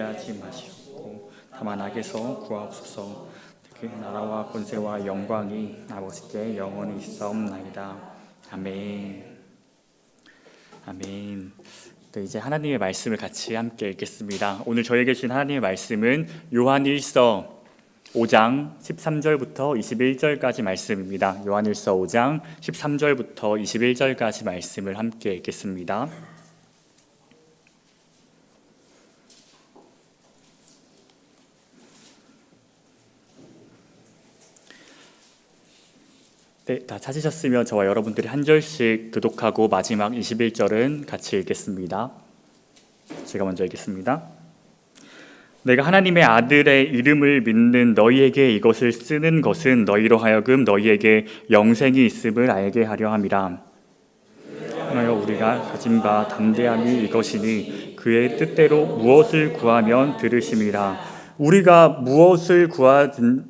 되게 하지 마시옵고 다만 악에서 구하옵소서. 특히 나라와 권세와 영광이 아버지께 영원히 있사옵나이다. 아멘. 아멘. 네, 이제 하나님의 말씀을 같이 함께 읽겠습니다. 오늘 저에게 주신 하나님의 말씀은 요한일서 5장 13절부터 21절까지 말씀입니다. 요한일서 5장 13절부터 21절까지 말씀을 함께 읽겠습니다. 네, 다 찾으셨으면 저와 여러분들이 한 절씩 교독하고 마지막 21절은 같이 읽겠습니다. 제가 먼저 읽겠습니다. 내가 하나님의 아들의 이름을 믿는 너희에게 이것을 쓰는 것은 너희로 하여금 너희에게 영생이 있음을 알게 하려 함이라. 하나여 우리가 가진 바 담대함이 이것이니 그의 뜻대로 무엇을 구하면 들으심이라. 우리가 무엇을 구하든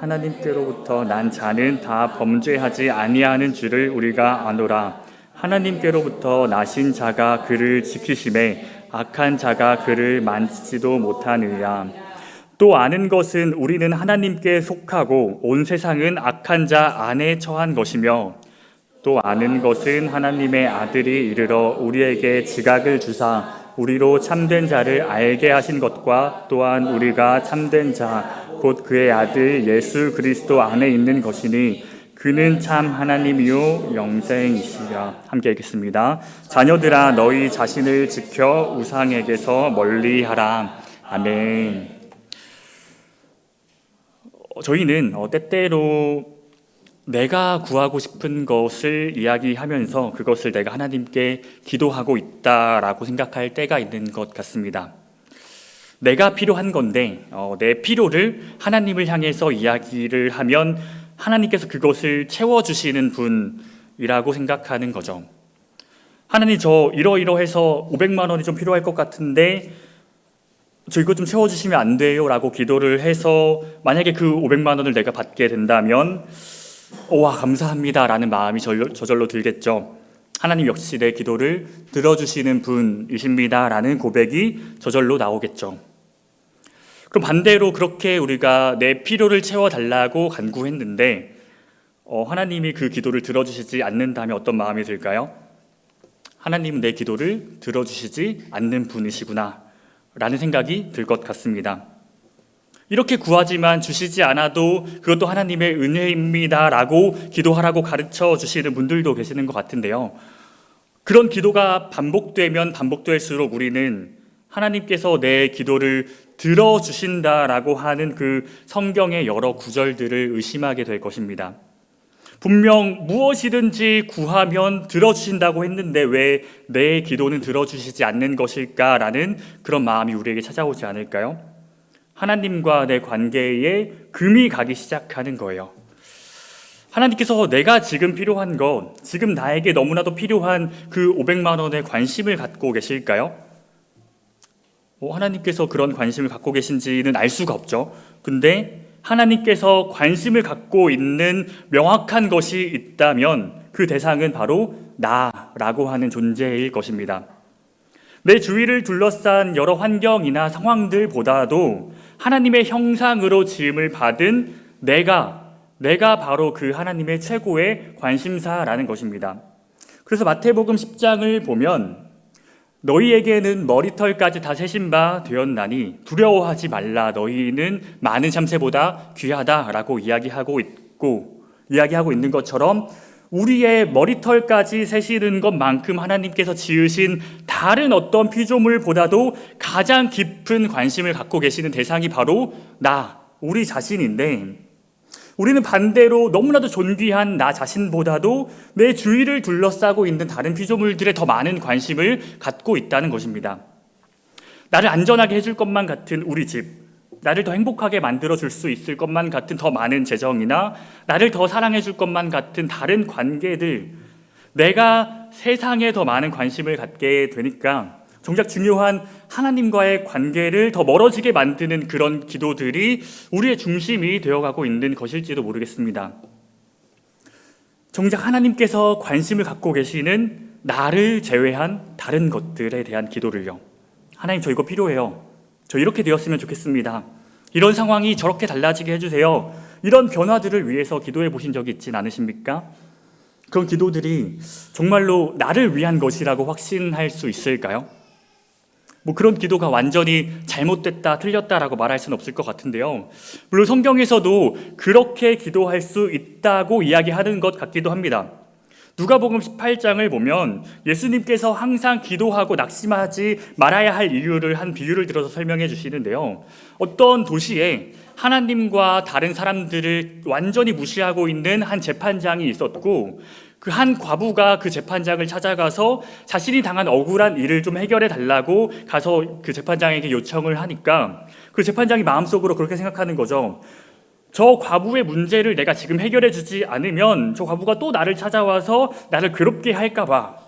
하나님께로부터 난 자는 다 범죄하지 아니하는 줄을 우리가 아노라 하나님께로부터 나신 자가 그를 지키심에 악한 자가 그를 만지지도 못하느냐. 또 아는 것은 우리는 하나님께 속하고 온 세상은 악한 자 안에 처한 것이며 또 아는 것은 하나님의 아들이 이르러 우리에게 지각을 주사 우리로 참된 자를 알게 하신 것과 또한 우리가 참된 자 곧 그의 아들 예수 그리스도 안에 있는 것이니 그는 참 하나님이요 영생이시라. 함께 읽겠습니다. 자녀들아 너희 자신을 지켜 우상에게서 멀리하라. 아멘. 어, 저희는 어, 때때로 내가 구하고 싶은 것을 이야기하면서 그것을 내가 하나님께 기도하고 있다라고 생각할 때가 있는 것 같습니다. 내가 필요한 건데 어, 내 필요를 하나님을 향해서 이야기를 하면 하나님께서 그것을 채워주시는 분이라고 생각하는 거죠. 하나님 저 이러이러해서 500만 원이 좀 필요할 것 같은데 저 이거 좀 채워주시면 안 돼요 라고 기도를 해서 만약에 그 500만 원을 내가 받게 된다면 와 감사합니다 라는 마음이 저절로 들겠죠. 하나님 역시 내 기도를 들어주시는 분이십니다 라는 고백이 저절로 나오겠죠. 그럼 반대로 그렇게 우리가 내 필요를 채워달라고 간구했는데 어, 하나님이 그 기도를 들어주시지 않는다면 어떤 마음이 들까요? 하나님은 내 기도를 들어주시지 않는 분이시구나 라는 생각이 들 것 같습니다. 이렇게 구하지만 주시지 않아도 그것도 하나님의 은혜입니다 라고 기도하라고 가르쳐 주시는 분들도 계시는 것 같은데요. 그런 기도가 반복되면 반복될수록 우리는 하나님께서 내 기도를 들어주신다라고 하는 그 성경의 여러 구절들을 의심하게 될 것입니다. 분명 무엇이든지 구하면 들어주신다고 했는데 왜 내 기도는 들어주시지 않는 것일까라는 그런 마음이 우리에게 찾아오지 않을까요? 하나님과 내 관계에 금이 가기 시작하는 거예요. 하나님께서 내가 지금 필요한 것, 지금 나에게 너무나도 필요한 그 500만 원의 관심을 갖고 계실까요? 뭐 하나님께서 그런 관심을 갖고 계신지는 알 수가 없죠. 근데 하나님께서 관심을 갖고 있는 명확한 것이 있다면 그 대상은 바로 나라고 하는 존재일 것입니다. 내 주위를 둘러싼 여러 환경이나 상황들보다도 하나님의 형상으로 지음을 받은 내가, 내가 바로 그 하나님의 최고의 관심사라는 것입니다. 그래서 마태복음 10장을 보면 너희에게는 머리털까지 다 세신 바 되었나니 두려워하지 말라. 너희는 많은 참새보다 귀하다라고 이야기하고 있고 이야기하고 있는 것처럼 우리의 머리털까지 세시는 것만큼 하나님께서 지으신 다른 어떤 피조물보다도 가장 깊은 관심을 갖고 계시는 대상이 바로 나 우리 자신인데 우리는 반대로 너무나도 존귀한 나 자신보다도 내 주위를 둘러싸고 있는 다른 피조물들에 더 많은 관심을 갖고 있다는 것입니다. 나를 안전하게 해줄 것만 같은 우리 집, 나를 더 행복하게 만들어 줄 수 있을 것만 같은 더 많은 재정이나 나를 더 사랑해 줄 것만 같은 다른 관계들, 내가 세상에 더 많은 관심을 갖게 되니까 정작 중요한 하나님과의 관계를 더 멀어지게 만드는 그런 기도들이 우리의 중심이 되어가고 있는 것일지도 모르겠습니다. 정작 하나님께서 관심을 갖고 계시는 나를 제외한 다른 것들에 대한 기도를요. 하나님 저 이거 필요해요. 저 이렇게 되었으면 좋겠습니다. 이런 상황이 저렇게 달라지게 해주세요. 이런 변화들을 위해서 기도해 보신 적이 있진 않으십니까? 그런 기도들이 정말로 나를 위한 것이라고 확신할 수 있을까요? 뭐 그런 기도가 완전히 잘못됐다, 틀렸다라고 말할 수는 없을 것 같은데요. 물론 성경에서도 그렇게 기도할 수 있다고 이야기하는 것 같기도 합니다. 누가복음 18장을 보면 예수님께서 항상 기도하고 낙심하지 말아야 할 이유를 한 비유를 들어서 설명해 주시는데요. 어떤 도시에 하나님과 다른 사람들을 완전히 무시하고 있는 한 재판장이 있었고 그 한 과부가 그 재판장을 찾아가서 자신이 당한 억울한 일을 좀 해결해 달라고 가서 그 재판장에게 요청을 하니까 그 재판장이 마음속으로 그렇게 생각하는 거죠. 저 과부의 문제를 내가 지금 해결해 주지 않으면 저 과부가 또 나를 찾아와서 나를 괴롭게 할까봐.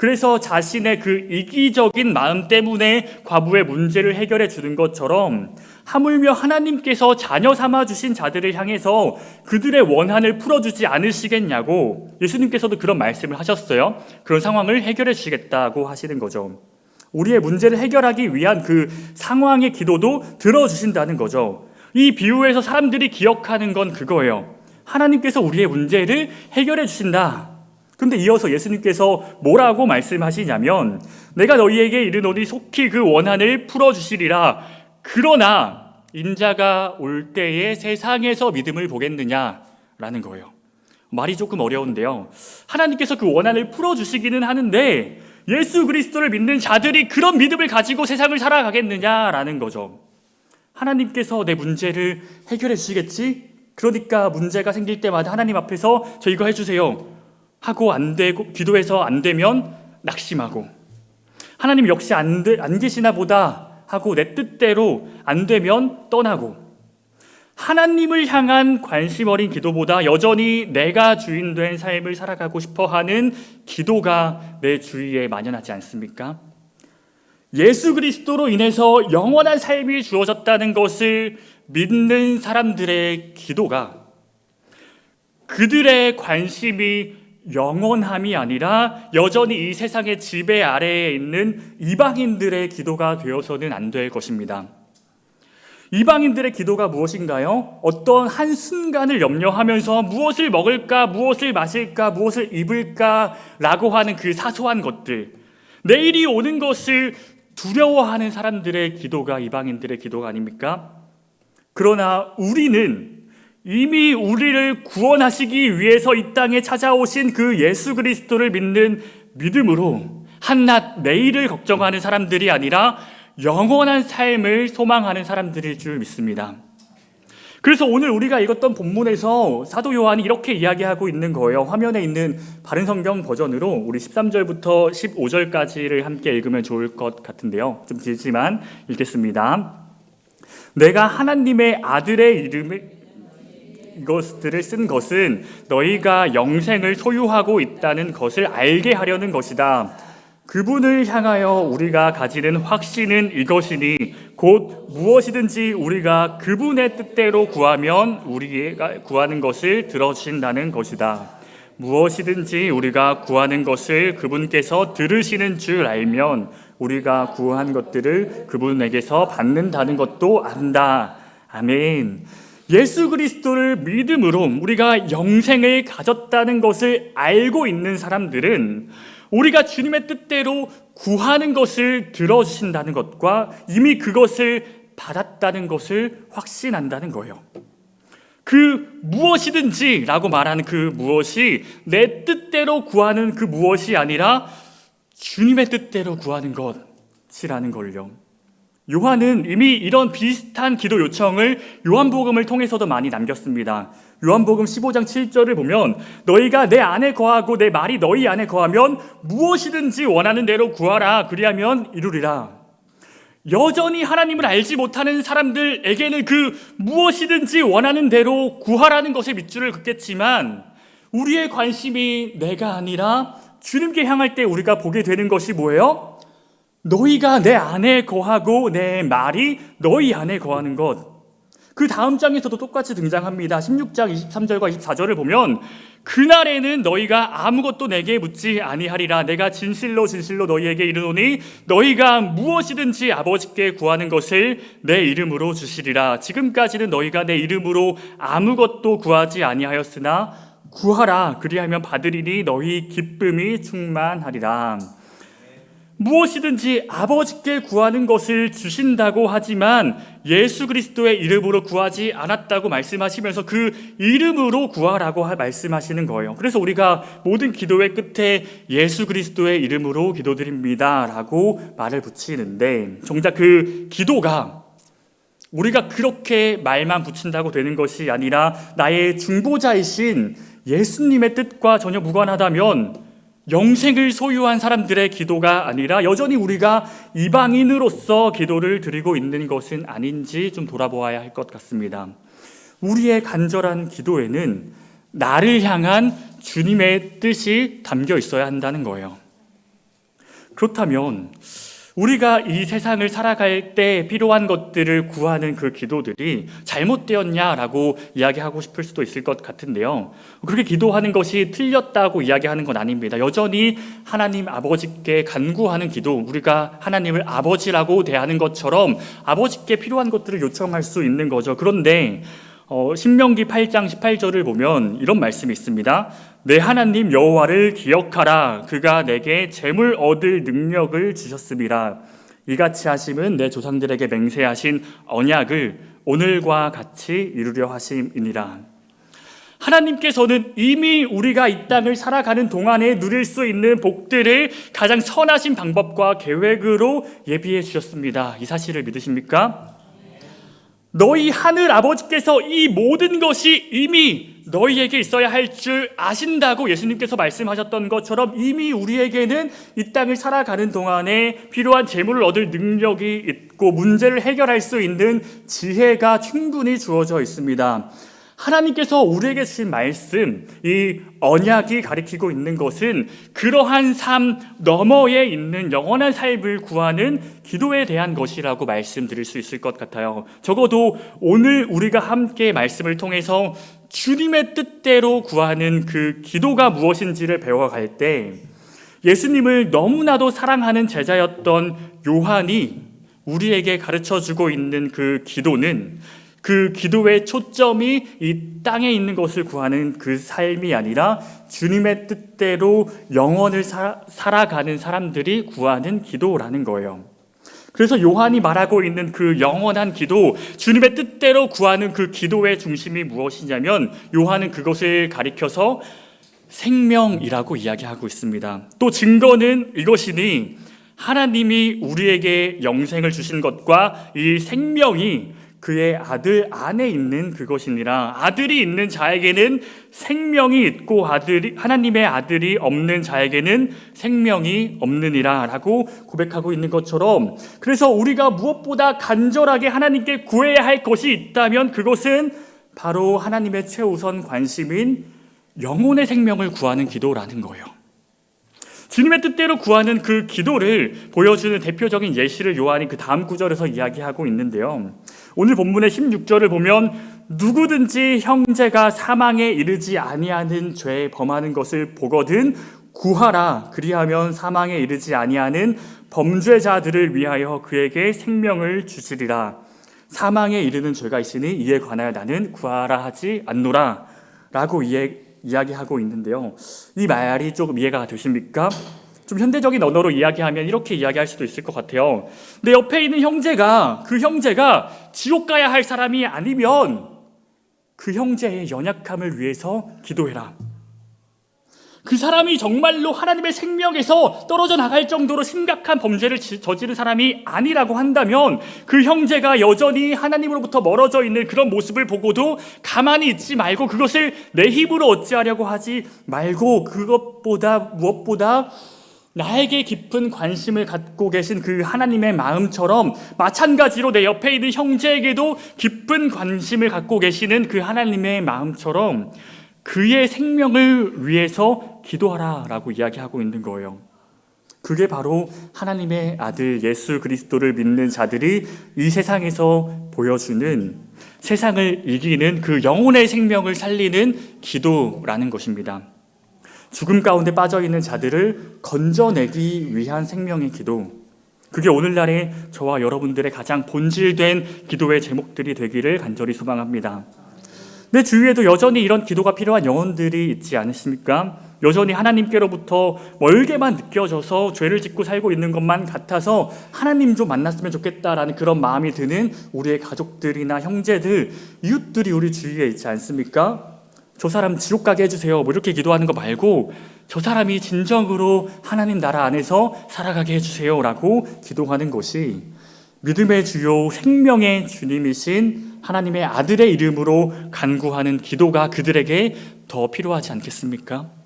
그래서 자신의 그 이기적인 마음 때문에 과부의 문제를 해결해 주는 것처럼 하물며 하나님께서 자녀 삼아 주신 자들을 향해서 그들의 원한을 풀어 주지 않으시겠냐고 예수님께서도 그런 말씀을 하셨어요. 그런 상황을 해결해 주시겠다고 하시는 거죠. 우리의 문제를 해결하기 위한 그 상황의 기도도 들어 주신다는 거죠. 이 비유에서 사람들이 기억하는 건 그거예요. 하나님께서 우리의 문제를 해결해 주신다. 근데 이어서 예수님께서 뭐라고 말씀하시냐면 내가 너희에게 이르노니 속히 그 원한을 풀어 주시리라. 그러나 인자가 올 때에 세상에서 믿음을 보겠느냐라는 거예요. 말이 조금 어려운데요. 하나님께서 그 원한을 풀어 주시기는 하는데 예수 그리스도를 믿는 자들이 그런 믿음을 가지고 세상을 살아가겠느냐라는 거죠. 하나님께서 내 문제를 해결해 주시겠지? 그러니까 문제가 생길 때마다 하나님 앞에서 저 이거 해주세요 하고 안 되고 기도해서 안 되면 낙심하고 하나님 역시 안, 되, 안 계시나 보다 하고 내 뜻대로 안 되면 떠나고 하나님을 향한 관심 어린 기도보다 여전히 내가 주인 된 삶을 살아가고 싶어 하는 기도가 내 주위에 만연하지 않습니까? 예수 그리스도로 인해서 영원한 삶이 주어졌다는 것을 믿는 사람들의 기도가 그들의 관심이 영원함이 아니라 여전히 이 세상의 지배 아래에 있는 이방인들의 기도가 되어서는 안 될 것입니다. 이방인들의 기도가 무엇인가요? 어떤 한 순간을 염려하면서 무엇을 먹을까, 무엇을 마실까, 무엇을 입을까 라고 하는 그 사소한 것들. 내일이 오는 것을 두려워하는 사람들의 기도가 이방인들의 기도가 아닙니까? 그러나 우리는 이미 우리를 구원하시기 위해서 이 땅에 찾아오신 그 예수 그리스도를 믿는 믿음으로 한낱 내일을 걱정하는 사람들이 아니라 영원한 삶을 소망하는 사람들일 줄 믿습니다. 그래서 오늘 우리가 읽었던 본문에서 사도 요한이 이렇게 이야기하고 있는 거예요. 화면에 있는 바른 성경 버전으로 우리 13절부터 15절까지를 함께 읽으면 좋을 것 같은데요. 좀 길지만 읽겠습니다. 내가 하나님의 아들의 이름을 이것들을 쓴 것은 너희가 영생을 소유하고 있다는 것을 알게 하려는 것이다. 그분을 향하여 우리가 가지는 확신은 이것이니 곧 무엇이든지 우리가 그분의 뜻대로 구하면 우리가 구하는 것을 들어주신다는 것이다. 무엇이든지 우리가 구하는 것을 그분께서 들으시는 줄 알면 우리가 구한 것들을 그분에게서 받는다는 것도 안다. 아멘. 예수 그리스도를 믿음으로 우리가 영생을 가졌다는 것을 알고 있는 사람들은 우리가 주님의 뜻대로 구하는 것을 들어주신다는 것과 이미 그것을 받았다는 것을 확신한다는 거예요. 그 무엇이든지 라고 말하는 그 무엇이 내 뜻대로 구하는 그 무엇이 아니라 주님의 뜻대로 구하는 것이라는 걸요. 요한은 이미 이런 비슷한 기도 요청을 요한복음을 통해서도 많이 남겼습니다. 요한복음 15장 7절을 보면 너희가 내 안에 거하고 내 말이 너희 안에 거하면 무엇이든지 원하는 대로 구하라 그리하면 이루리라. 여전히 하나님을 알지 못하는 사람들에게는 그 무엇이든지 원하는 대로 구하라는 것에 밑줄을 긋겠지만 우리의 관심이 내가 아니라 주님께 향할 때 우리가 보게 되는 것이 뭐예요? 너희가 내 안에 거하고 내 말이 너희 안에 거하는 것. 그 다음 장에서도 똑같이 등장합니다. 16장 23절과 24절을 보면 그날에는 너희가 아무것도 내게 묻지 아니하리라 내가 진실로 진실로 너희에게 이르노니 너희가 무엇이든지 아버지께 구하는 것을 내 이름으로 주시리라 지금까지는 너희가 내 이름으로 아무것도 구하지 아니하였으나 구하라 그리하면 받으리니 너희 기쁨이 충만하리라 무엇이든지 아버지께 구하는 것을 주신다고 하지만 예수 그리스도의 이름으로 구하지 않았다고 말씀하시면서 그 이름으로 구하라고 말씀하시는 거예요. 그래서 우리가 모든 기도의 끝에 예수 그리스도의 이름으로 기도드립니다 라고 말을 붙이는데 정작 그 기도가 우리가 그렇게 말만 붙인다고 되는 것이 아니라 나의 중보자이신 예수님의 뜻과 전혀 무관하다면 영생을 소유한 사람들의 기도가 아니라 여전히 우리가 이방인으로서 기도를 드리고 있는 것은 아닌지 좀 돌아보아야 할 것 같습니다. 우리의 간절한 기도에는 나를 향한 주님의 뜻이 담겨 있어야 한다는 거예요. 그렇다면 우리가 이 세상을 살아갈 때 필요한 것들을 구하는 그 기도들이 잘못되었냐라고 이야기하고 싶을 수도 있을 것 같은데요. 그렇게 기도하는 것이 틀렸다고 이야기하는 건 아닙니다. 여전히 하나님 아버지께 간구하는 기도, 우리가 하나님을 아버지라고 대하는 것처럼 아버지께 필요한 것들을 요청할 수 있는 거죠. 그런데 어, 신명기 8장 18절을 보면 이런 말씀이 있습니다. 내 하나님 여호와를 기억하라. 그가 내게 재물 얻을 능력을 주셨습니다. 이같이 하심은 내 조상들에게 맹세하신 언약을 오늘과 같이 이루려 하심이니라. 하나님께서는 이미 우리가 이 땅을 살아가는 동안에 누릴 수 있는 복들을 가장 선하신 방법과 계획으로 예비해 주셨습니다. 이 사실을 믿으십니까? 너희 하늘 아버지께서 이 모든 것이 이미 너희에게 있어야 할 줄 아신다고 예수님께서 말씀하셨던 것처럼 이미 우리에게는 이 땅을 살아가는 동안에 필요한 재물을 얻을 능력이 있고 문제를 해결할 수 있는 지혜가 충분히 주어져 있습니다. 하나님께서 우리에게 주신 말씀, 이 언약이 가리키고 있는 것은 그러한 삶 너머에 있는 영원한 삶을 구하는 기도에 대한 것이라고 말씀드릴 수 있을 것 같아요. 적어도 오늘 우리가 함께 말씀을 통해서 주님의 뜻대로 구하는 그 기도가 무엇인지를 배워갈 때 예수님을 너무나도 사랑하는 제자였던 요한이 우리에게 가르쳐 주고 있는 그 기도는 그 기도의 초점이 이 땅에 있는 것을 구하는 그 삶이 아니라 주님의 뜻대로 영원을 사, 살아가는 사람들이 구하는 기도라는 거예요. 그래서 요한이 말하고 있는 그 영원한 기도, 주님의 뜻대로 구하는 그 기도의 중심이 무엇이냐면 요한은 그것을 가리켜서 생명이라고 이야기하고 있습니다. 또 증거는 이것이니 하나님이 우리에게 영생을 주신 것과 이 생명이 그의 아들 안에 있는 그것이니라 아들이 있는 자에게는 생명이 있고 아들이 하나님의 아들이 없는 자에게는 생명이 없느니라라고 고백하고 있는 것처럼 그래서 우리가 무엇보다 간절하게 하나님께 구해야 할 것이 있다면 그것은 바로 하나님의 최우선 관심인 영혼의 생명을 구하는 기도라는 거예요. 주님의 뜻대로 구하는 그 기도를 보여주는 대표적인 예시를 요한이 그 다음 구절에서 이야기하고 있는데요. 오늘 본문의 16절을 보면 누구든지 형제가 사망에 이르지 아니하는 죄 범하는 것을 보거든 구하라 그리하면 사망에 이르지 아니하는 범죄자들을 위하여 그에게 생명을 주시리라 사망에 이르는 죄가 있으니 이에 관하여 나는 구하라 하지 않노라 라고 이야기하고 있는데요. 이 말이 조금 이해가 되십니까? 좀 현대적인 언어로 이야기하면 이렇게 이야기할 수도 있을 것 같아요. 내 옆에 있는 형제가 그 형제가 지옥 가야 할 사람이 아니면 그 형제의 연약함을 위해서 기도해라. 그 사람이 정말로 하나님의 생명에서 떨어져 나갈 정도로 심각한 범죄를 저지른 사람이 아니라고 한다면 그 형제가 여전히 하나님으로부터 멀어져 있는 그런 모습을 보고도 가만히 있지 말고 그것을 내 힘으로 어찌하려고 하지 말고 그것보다 무엇보다 나에게 깊은 관심을 갖고 계신 그 하나님의 마음처럼 마찬가지로 내 옆에 있는 형제에게도 깊은 관심을 갖고 계시는 그 하나님의 마음처럼 그의 생명을 위해서 기도하라 라고 이야기하고 있는 거예요. 그게 바로 하나님의 아들 예수 그리스도를 믿는 자들이 이 세상에서 보여주는 세상을 이기는 그 영혼의 생명을 살리는 기도라는 것입니다. 죽음 가운데 빠져 있는 자들을 건져내기 위한 생명의 기도. 그게 오늘날의 저와 여러분들의 가장 본질된 기도의 제목들이 되기를 간절히 소망합니다. 내 주위에도 여전히 이런 기도가 필요한 영혼들이 있지 않으십니까? 여전히 하나님께로부터 멀게만 느껴져서 죄를 짓고 살고 있는 것만 같아서 하나님 좀 만났으면 좋겠다라는 그런 마음이 드는 우리의 가족들이나 형제들, 이웃들이 우리 주위에 있지 않습니까? 저 사람 지옥 가게 해주세요. 뭐 이렇게 기도하는 거 말고 저 사람이 진정으로 하나님 나라 안에서 살아가게 해주세요 라고 기도하는 것이 믿음의 주요 생명의 주님이신 하나님의 아들의 이름으로 간구하는 기도가 그들에게 더 필요하지 않겠습니까?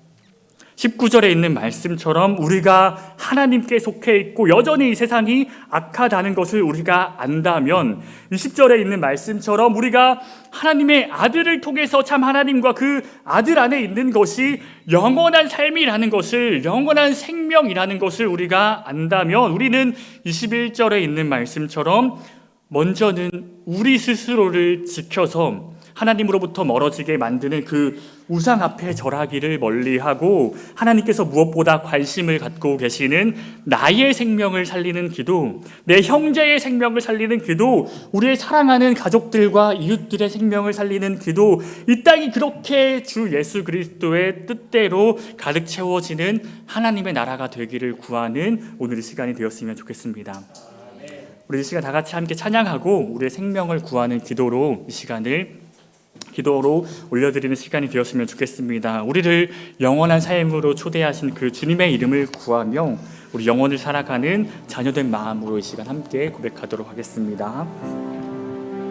19절에 있는 말씀처럼 우리가 하나님께 속해 있고 여전히 이 세상이 악하다는 것을 우리가 안다면 20절에 있는 말씀처럼 우리가 하나님의 아들을 통해서 참 하나님과 그 아들 안에 있는 것이 영원한 삶이라는 것을 영원한 생명이라는 것을 우리가 안다면 우리는 21절에 있는 말씀처럼 먼저는 우리 스스로를 지켜서 하나님으로부터 멀어지게 만드는 그 우상 앞에 절하기를 멀리하고 하나님께서 무엇보다 관심을 갖고 계시는 나의 생명을 살리는 기도, 내 형제의 생명을 살리는 기도, 우리의 사랑하는 가족들과 이웃들의 생명을 살리는 기도, 이 땅이 그렇게 주 예수 그리스도의 뜻대로 가득 채워지는 하나님의 나라가 되기를 구하는 오늘 이 시간이 되었으면 좋겠습니다. 우리 이 시간 다 같이 함께 찬양하고 우리의 생명을 구하는 기도로 이 시간을 기도로 올려드리는 시간이 되었으면 좋겠습니다. 우리를 영원한 삶으로 초대하신 그 주님의 이름을 구하며 우리 영혼을 살아가는 자녀된 마음으로 이 시간 함께 고백하도록 하겠습니다.